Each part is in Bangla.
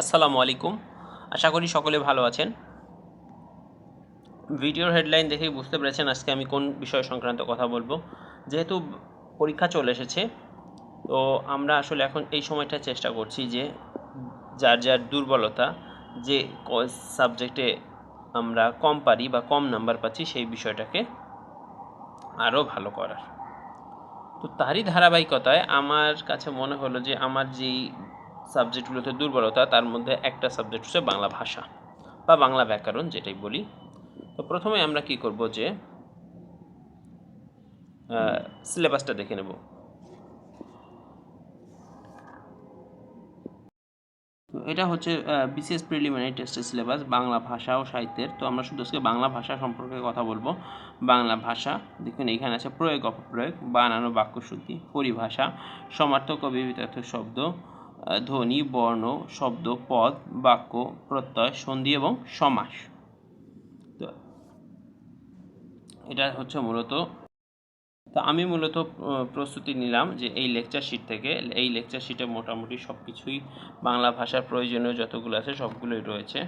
আসসালামু আলাইকুম। আশা করি সকলে ভালো আছেন। ভিডিওর হেডলাইন দেখেই বুঝতে পেরেছেন আজকে আমি কোন বিষয় সংক্রান্ত কথা বলব। যেহেতু পরীক্ষা চলে এসেছে, তো আমরা আসলে এখন এই সময়টা চেষ্টা করছি যে যার যার দুর্বলতা, যে সাবজেক্টে আমরা কম পারি বা কম নাম্বার পাচ্ছি সেই বিষয়টাকে আরও ভালো করার। তো তারই ধারাবাহিকতায় আমার কাছে মনে হলো যে আমার যেই সাবজেক্টগুলোতে দুর্বলতা, তার মধ্যে একটা সাবজেক্ট হচ্ছে বাংলা ভাষা বা বাংলা ব্যাকরণ যেটাই বলি। তো প্রথমে আমরা কি করব যে সিলেবাসটা দেখে নেব। তো এটা হচ্ছে বিসিএস প্রিলিমিনারি টেস্টের সিলেবাস বাংলা ভাষা ও সাহিত্যের। তো আমরা শুধু আজকে বাংলা ভাষা সম্পর্কে কথা বলব। বাংলা ভাষা, দেখুন এখানে আছে প্রয়োগ অপপ্রয়োগ বানানো বাক্যশুদ্ধি, পরিভাষা, সমার্থক বিবিধার্থ শব্দ ধ্বনি, বর্ণ, শব্দ, পদ, বাক্য, প্রত্যয়, সন্ধি এবং সমাস। তো এটা হচ্ছে মূলত, তো আমি মূলত প্রস্তুতি নিলাম যে এই লেকচার শিট থেকে। এই লেকচার শিটে মোটামুটি সব কিছুই বাংলা ভাষার প্রয়োজনীয় যতগুলো আছে সবগুলোই রয়েছে।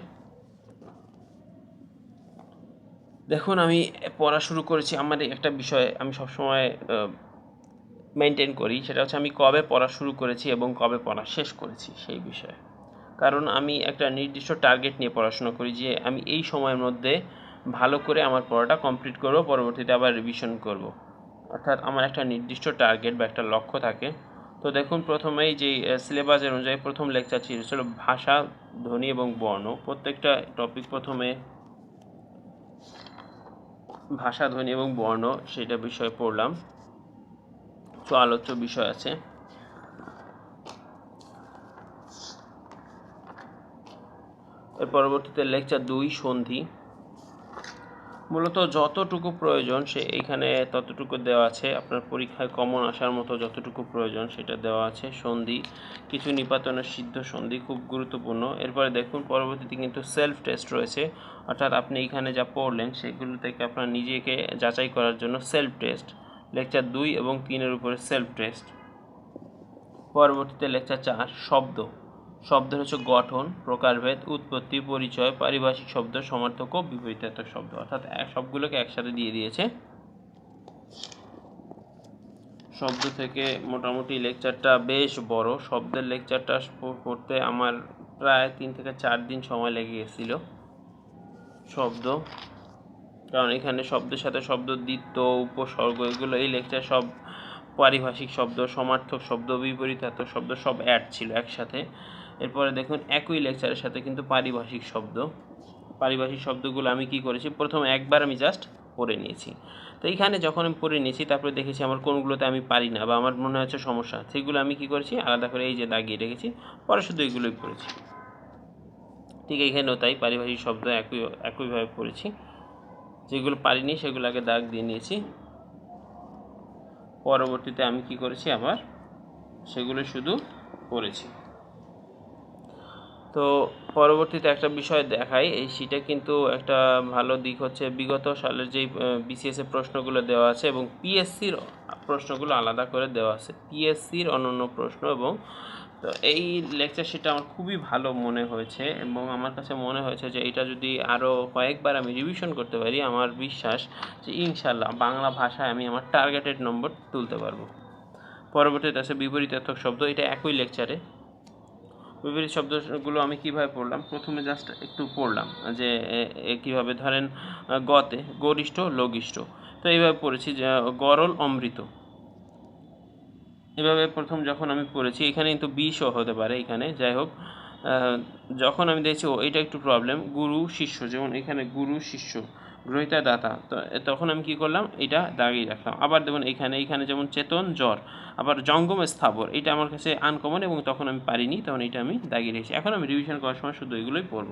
দেখুন, আমি পড়া শুরু করেছি। আমার একটা বিষয়, আমি সবসময় মেনটেন করি, সেটা হচ্ছে আমি কবে পড়া শুরু করেছি এবং কবে পড়া শেষ করেছি সেই বিষয়ে। কারণ আমি একটা নির্দিষ্ট টার্গেট নিয়ে পড়াশোনা করি যে আমি এই সময়ের মধ্যে ভালো করে আমার পড়াটা কমপ্লিট করব, পরবর্তীতে আবার রিভিশন করব। অর্থাৎ আমার একটা নির্দিষ্ট টার্গেট বা একটা লক্ষ্য থাকে। তো দেখুন, প্রথমেই যে সিলেবাসের অনুযায়ী প্রথম লেকচার ছিল ভাষা, ধ্বনি এবং বর্ণ। প্রত্যেকটা টপিক প্রথমে ভাষা, ধ্বনি এবং বর্ণ, সেটা বিষয়ে পড়লাম। কিছু আলোচ্য বিষয় আছে। এর পরবর্তীতে লেকচার দুই, সন্ধি। মূলত যতটুকু প্রয়োজন সে এখানে ততটুকু দেওয়া আছে। আপনার পরীক্ষায় কমন আসার মতো যতটুকু প্রয়োজন সেটা দেওয়া আছে। সন্ধি, কিছু নিপাতনের সিদ্ধ সন্ধি খুব গুরুত্বপূর্ণ। এরপরে দেখুন, পরবর্তীতে কিন্তু সেলফ টেস্ট রয়েছে। অর্থাৎ আপনি এখানে যা পড়লেন সেগুলো থেকে আপনার নিজেকে যাচাই করার জন্য সেলফ টেস্ট লেকচার দুই এবং তিনের উপরে সেলফ টেস্ট। পরবর্তীতে লেকচার চার, শব্দ। শব্দের হচ্ছে গঠন, প্রকারভেদ, উৎপত্তি, পরিচয়, পারিভাষিক শব্দ, সমার্থক ও বিপরীতার্থক শব্দ। অর্থাৎ সবগুলোকে একসাথে দিয়ে দিয়েছে। শব্দ থেকে মোটামুটি লেকচারটা বেশ বড়। শব্দের লেকচারটা পড়তে আমার প্রায় তিন থেকে চার দিন সময় লেগে গেছিল। শব্দ কারণ এখানে শব্দের সাথে শব্দ, দ্বিত্ব, উপসর্গ, এগুলো এই লেকচার সব পারিভাষিক শব্দ, সমার্থক শব্দ বিপরীতার্থক শব্দ সব অ্যাড ছিল একসাথে। এরপরে দেখুন, একই লেকচারের সাথে কিন্তু পারিভাষিক শব্দ। পারিভাষিক শব্দগুলো আমি কি করেছি? প্রথম একবার আমি জাস্ট পড়ে নিয়েছি। তো এইখানে যখন আমি পড়ে নিয়েছি, তারপরে দেখেছি আমার কোনগুলোতে আমি পারি না বা আমার মনে হচ্ছে সমস্যা। সেগুলো আমি কি করেছি? আলাদা করে এই যে দাগিয়ে রেখেছি। পরে শুধু এগুলোই পড়েছি। ঠিক এখানেও তাই পারিভাষিক শব্দ একই, একইভাবে পড়েছি। যেগুলো পারিনি সেগুলোকে দাগ দিয়ে নিয়েছি। পরবর্তীতে আমি কি করেছি আবার? সেগুলো শুধু করেছি। তো পরবর্তীতে একটা বিষয় দেখাই, এই সিটে কিন্তু একটা ভালো দিক হচ্ছে, বিগত সালের যেই বিসিএসএ প্রশ্নগুলো দেওয়া আছে এবং পিএসসির প্রশ্নগুলো আলাদা করে দেওয়া আছে পিএসসির অনন্য প্রশ্ন এবং, তো এই লেকচার সেটা আমার খুবই ভালো মনে হয়েছে এবং আমার কাছে মনে হয়েছে যে এটা যদি আরও কয়েকবার আমি রিভিশন করতে পারি, আমার বিশ্বাস যে ইনশাল্লাহ বাংলা ভাষায় আমি আমার টার্গেটেড নম্বর তুলতে পারব। পরবর্তীতে আছে বিপরীতার্থক শব্দ, এটা একই লেকচারে বিপরীত শব্দগুলো আমি কীভাবে পড়লাম? প্রথমে জাস্ট একটু পড়লাম যে কীভাবে ধরেন গতে, গরিষ্ঠ, লঘিষ্ঠ। তো এইভাবে পড়েছি গরল, অমৃত। এভাবে প্রথম যখন আমি পড়েছি এখানে কিন্তু বিষও হতে পারে এখানে, যাই হোক যখন আমি দেখছি, ও, এটা একটু প্রবলেম গুরু, শিষ্য, যেমন এখানে গুরু, শিষ্য। গ্রহিতা দাতা তো তখন আমি কি করলাম? এটা দাগিয়ে রাখলাম। আবার দেখুন এখানে এখানে যেমন চেতন, জ্বর, আবার জঙ্গম স্থাবর, এটা আমার কাছে আনকমন এবং তখন আমি পারিনি, তখন এটা আমি দাগিয়ে রেখেছি। এখন আমি রিভিশন করার সময় শুধু এগুলোই পড়ব।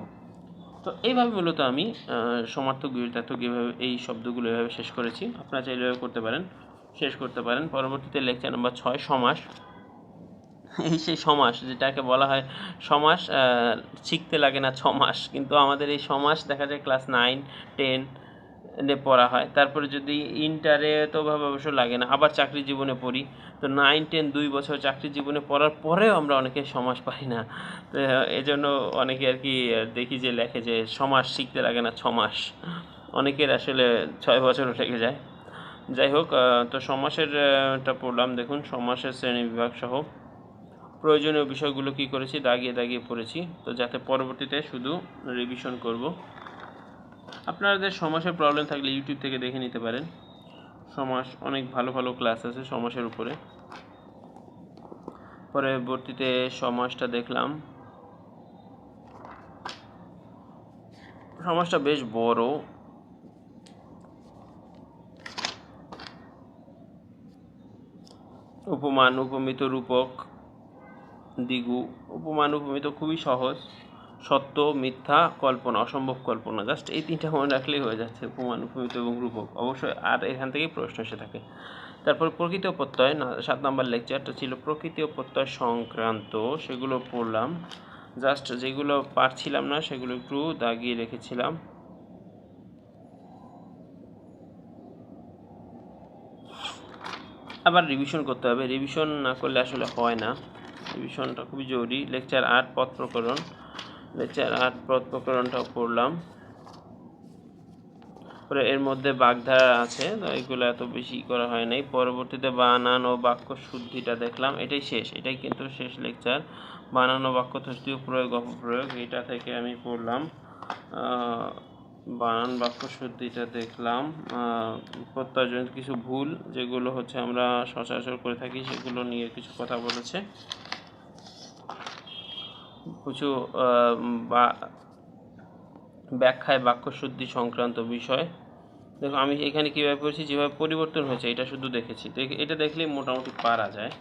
তো এইভাবে মূলত আমি সমার্থক বিরতার্থক এভাবে এই শব্দগুলো এভাবে শেষ করেছি, আপনারা চাইলে এভাবে করতে পারেন। শেষ করতে পারেন। পরবর্তীতে লেকচার নম্বর ছয়, সমাস। এই সেই সমাস, যেটাকে বলা হয় সমাস শিখতে লাগে না ছ মাস কিন্তু আমাদের এই সমাস দেখা যায় ক্লাস নাইন টেন পড়া হয়। তারপরে যদি ইন্টারে তো ওভাবে অবশ্য লাগে না আবার চাকরি জীবনে পড়ি। তো নাইন টেন দুই বছর চাকরি জীবনে পড়ার পরেও আমরা অনেকে সমাজ পাই না। তো এজন্য অনেকে আর কি দেখি যে লেখে যে সমাজ শিখতে লাগে না ছমাস। অনেকের আসলে ছয় বছরও লেগে যায়। যাই হোক তো সমাসের আহ, পড়লাম। দেখুন সমাসের শ্রেণি বিভাগ সহ। প্রয়োজনীয় বিষয়গুলো কি করেছি? দাগিয়ে দাগিয়ে পড়েছি। তো যাতে পরবর্তীতে শুধু রিভিশন করব। আপনাদের সমাসের প্রবলেম থাকলে ইউটিউব থেকে দেখে নিতে পারেন। সমাস অনেক ভালো ভালো ক্লাস আছে সমাসের উপরে। পরবর্তীতে সমাসটা দেখলাম। সমাসটা বেশ বড়। উপমান, উপমিত রূপক, দিগু। উপমান, উপমিত খুবই সহজ। সত্য, মিথ্যা, কল্পনা, অসম্ভব কল্পনা জাস্ট এই তিনটা মনে রাখলেই হয়ে যাচ্ছে উপমান উপমিত এবং রূপক। অবশ্যই আর এখান থেকেই প্রশ্ন এসে থাকে। তারপর প্রকৃত প্রত্যয় না, সাত নাম্বার লেকচারটা ছিল প্রকৃতি প্রত্যয় সংক্রান্ত, সেগুলো পড়লাম। জাস্ট যেগুলো পারছিলাম না, সেগুলো একটু দাগিয়ে রেখেছিলাম। আবার রিভিশন করতে হবে। রিভিশন না করলে আসলে হয় না। রিভিশনটা খুবই জরুরি। লেকচার আট, পথ প্রকরণ। লেকচার আট পথ প্রকরণটাও পড়লাম। পরে এর মধ্যে বাগধারা আছে, তো এগুলো এত বেশি করা হয় নাই। পরবর্তীতে বানান ও বাক্য শুদ্ধিটা দেখলাম, এটাই শেষ। এটাই কিন্তু শেষ লেকচার। বানান ও বাক্য ও প্রয়োগ, অপপ্রয়োগ, এটা থেকে আমি পড়লাম। বানান, বাক্য শুদ্ধিটা দেখলাম। প্রত্যয়জনিত কিছু ভুল, যেগুলো হচ্ছে আমরা সচরাচর করে থাকি, সেগুলো নিয়ে কিছু কথা বলেছে। কিছু বা, ব্যাখ্যায় বাক্যশুদ্ধি সংক্রান্ত বিষয়। দেখো, আমি এখানে কীভাবে পড়েছি, যেভাবে পরিবর্তন হয়েছে, এটা শুধু দেখেছি। এটা দেখলেই মোটামুটি পারা যায়।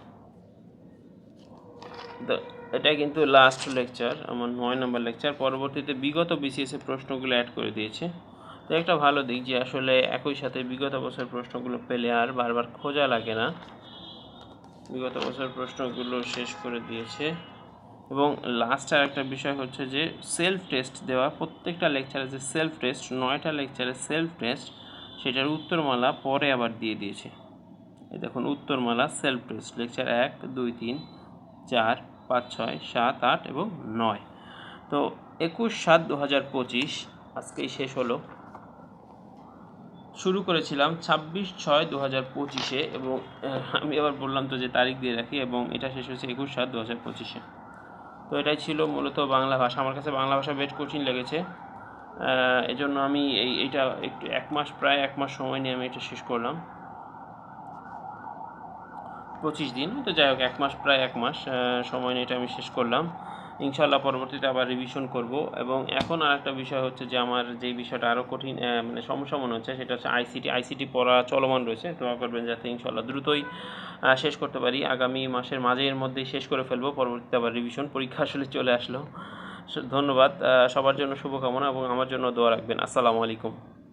এটা কিন্তু লাস্ট লেকচার আমার নয় নম্বর লেকচার পরবর্তীতে বিগত বিসিএস এর প্রশ্নগুলো অ্যাড করে দিয়েছে। তো, একটা ভালো দিক যে, আসলে একই সাথে বিগত বছর প্রশ্নগুলো পেলে আর বারবার খোঁজা লাগে না। বিগত বছর প্রশ্নগুলো শেষ করে দিয়েছে। এবং লাস্ট আর একটা বিষয় হচ্ছে যে সেলফ টেস্ট দেওয়া, প্রত্যেকটা লেকচারে যে সেলফ টেস্ট নয়টা লেকচারে সেলফ টেস্ট সেটার উত্তরমালা পরে আবার দিয়ে দিয়েছে। এই দেখুন, উত্তরমালা সেলফ টেস্ট লেকচার এক, দুই, তিন, চার, পাঁচ, ছয়, সাত, আট এবং নয়। তো একুশ সাত দু হাজার পঁচিশ, আজকেই শেষ হলো। শুরু করেছিলাম ছাব্বিশ ছয় দু হাজার পঁচিশে এবং আমি আবার বললাম তো যে তারিখ দিয়ে রাখি এবং এটা শেষ হয়েছে একুশ সাত দু হাজার পঁচিশে। তো এটাই ছিল মূলত বাংলা ভাষা। আমার কাছে বাংলা ভাষা বেশ কঠিন লেগেছে। এজন্য আমি এই, এইটা একটু এক মাস, প্রায় এক মাস সময় নিয়ে আমি এটা শেষ করলাম। পঁচিশ দিন, তো যাই হোক, এক মাস, প্রায় এক মাস সময় নিয়ে এটা আমি শেষ করলাম। ইনশাল্লাহ পরবর্তীতে আবার রিভিশন করব। এবং এখন আর একটা বিষয় হচ্ছে যে আমার যে বিষয়টা আরও কঠিন মানে সমস্যা মনে হচ্ছে, সেটা হচ্ছে আইসিটি আইসিটি পড়া চলমান রয়েছে। দোয়া করবেন যাতে ইনশাল্লাহ দ্রুতই শেষ করতে পারি। আগামী মাসের মাঝের মধ্যেই শেষ করে ফেলব। পরবর্তীতে আবার রিভিশন পরীক্ষা আসলে চলে আসলো। ধন্যবাদ। সবার জন্য শুভকামনা এবং আমার জন্য দোয়া রাখবেন। আসসালামু আলাইকুম।